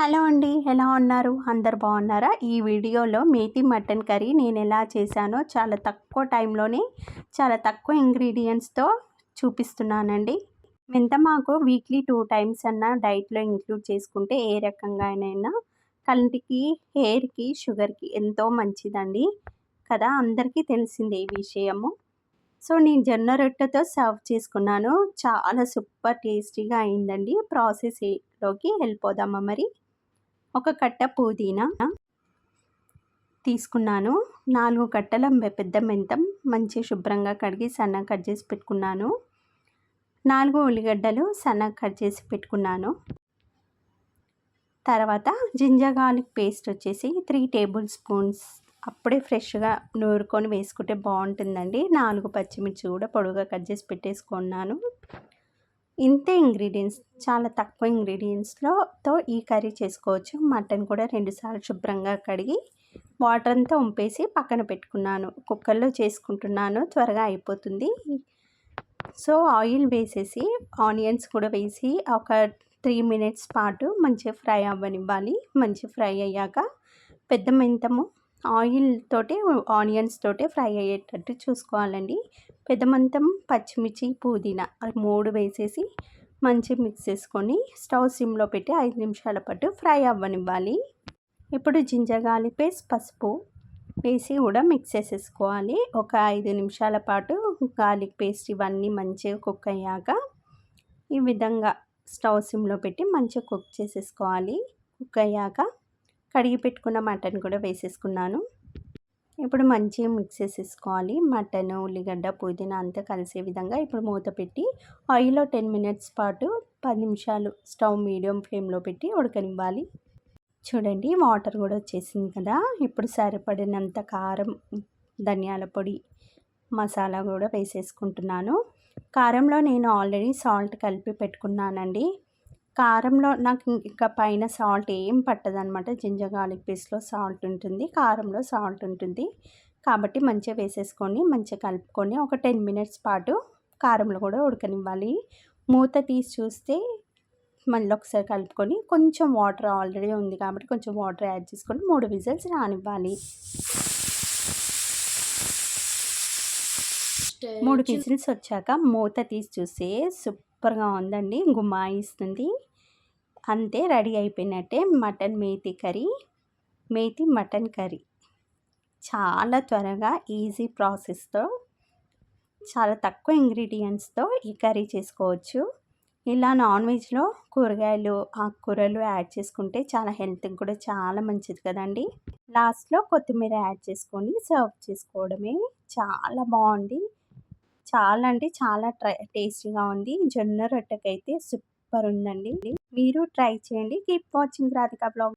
Hello అండి ఎలా ఉన్నారు? అందరు బాగున్నారా? ఈ వీడియోలో మేతి మటన్ కర్రీ నేను ఎలా చేశానో చాలా తక్కువ టైంలోనే చాలా తక్కువ ఇంగ్రీడియంట్స్తో చూపిస్తున్నానండి. మెంతమాకు వీక్లీ టూ టైమ్స్ అన్న డైట్లో ఇంక్లూడ్ చేసుకుంటే ఏ రకంగానైనా కంటికి హెయిర్కి షుగర్కి ఎంతో మంచిదండి కదా? అందరికీ తెలిసిందే ఈ విషయము. సో నేను జొన్న రొట్టెతో సర్వ్ చేసుకున్నాను. చాలా సూపర్ టేస్టీగా అయిందండి. ప్రాసెస్లోకి వెళ్ళిపోదామా మరి? ఒక కట్ట పుదీనా తీసుకున్నాను. నాలుగు కట్టల పెద్ద మెంతం మంచి శుభ్రంగా కడిగి సన్నగా కట్ చేసి పెట్టుకున్నాను. నాలుగు ఉల్లిగడ్డలు సన్నగా కట్ చేసి పెట్టుకున్నాను. తర్వాత జింజర్ పేస్ట్ వచ్చేసి త్రీ టేబుల్ స్పూన్స్ అప్పుడే ఫ్రెష్గా నూరుకొని వేసుకుంటే బాగుంటుందండి. నాలుగు పచ్చిమిర్చి కూడా పొడుగా కట్ చేసి పెట్టేసుకున్నాను. ఇంతే ఇంగ్రీడియంట్స్ చాలా తక్కువ ఇంగ్రీడియంట్స్లోతో ఈ కర్రీ చేసుకోవచ్చు. మటన్ కూడా రెండుసార్లు శుభ్రంగా కడిగి వాటర్ అంతా ఉంపేసి పక్కన పెట్టుకున్నాను. కుక్కర్లో చేసుకుంటున్నాను. త్వరగా అయిపోతుంది. సో ఆయిల్ వేసేసి ఆనియన్స్ కూడా వేసి ఒక త్రీ మినిట్స్ పాటు మంచిగా ఫ్రై అవ్వనివ్వాలి. మంచిగా ఫ్రై అయ్యాక పెద్ద మెంతము ఆయిల్ తోటి ఆనియన్స్ తోటి ఫ్రై అయ్యేటట్టు చూసుకోవాలండి. పెదమంతం పచ్చిమిర్చి పుదీనా మూడు వేసేసి మంచిగా మిక్స్ చేసుకొని స్టవ్ సిమ్లో పెట్టి ఐదు నిమిషాల పాటు ఫ్రై అవ్వనివ్వాలి. ఇప్పుడు జింజర్ గార్లిక్ పేస్ట్ పసుపు వేసి కూడా మిక్స్ చేసేసుకోవాలి. ఒక ఐదు నిమిషాల పాటు గార్లిక్ పేస్ట్ ఇవన్నీ మంచిగా కుక్ అయ్యాక ఈ విధంగా స్టవ్ సిమ్లో పెట్టి మంచిగా కుక్ చేసేసుకోవాలి. కుక్ అయ్యాక కడిగి పెట్టుకున్న మటన్ కూడా వేసేసుకున్నాను. ఇప్పుడు మంచిగా మిక్స్ చేసేసుకోవాలి. మటన్ ఉల్లిగడ్డ పుదీనా అంతా కలిసే విధంగా ఇప్పుడు మూత పెట్టి ఆయిల్లో టెన్ మినిట్స్ పాటు పది నిమిషాలు స్టవ్ మీడియం ఫ్లేమ్లో పెట్టి ఉడకనివ్వాలి. చూడండి వాటర్ కూడా వచ్చేసింది కదా. ఇప్పుడు సరిపడినంత కారం ధనియాల పొడి మసాలా కూడా వేసేసుకుంటున్నాను. కారంలో నేను ఆల్రెడీ సాల్ట్ కలిపి పెట్టుకున్నానండి. కారంలో నాకు ఇంకా పైన సాల్ట్ ఏం పట్టదనమాట జింజర్ గార్లిక్ పేస్ట్లో సాల్ట్ ఉంటుంది కారంలో సాల్ట్ ఉంటుంది. కాబట్టి మంచిగా వేసేసుకొని మంచిగా కలుపుకొని ఒక టెన్ మినిట్స్ పాటు కారంలో కూడా ఉడకనివ్వాలి. మూత తీసి చూస్తే మళ్ళీ ఒకసారి కలుపుకొని కొంచెం వాటర్ ఆల్రెడీ ఉంది కాబట్టి కొంచెం వాటర్ యాడ్ చేసుకొని మూడు విజిల్స్ రానివ్వాలి. మూడు విజిల్స్ వచ్చాక మూత తీసి చూస్తే సూపర్గా ఉందండి గుమ్మాయిస్తుంది అంతే రెడీ అయిపోయినట్టే mutton methi curry methi mutton curry. చాలా త్వరగా ఈజీ ప్రాసెస్తో చాలా తక్కువ ఇంగ్రీడియంట్స్తో ఈ కర్రీ చేసుకోవచ్చు. ఇలా నాన్ వెజ్లో కూరగాయలు ఆకుకూరలు యాడ్ చేసుకుంటే చాలా హెల్త్కి కూడా చాలా మంచిది కదండి. లాస్ట్లో కొత్తిమీర యాడ్ చేసుకొని సర్వ్ చేసుకోవడమే చాలా బాగుంది. చాలా అంటే చాలా ట్రై టేస్టీగా ఉంది. జొన్న రొట్టెకైతే సూపర్ ఉందండి. మీరు ట్రై చేయండి. Keep watching Radhika blog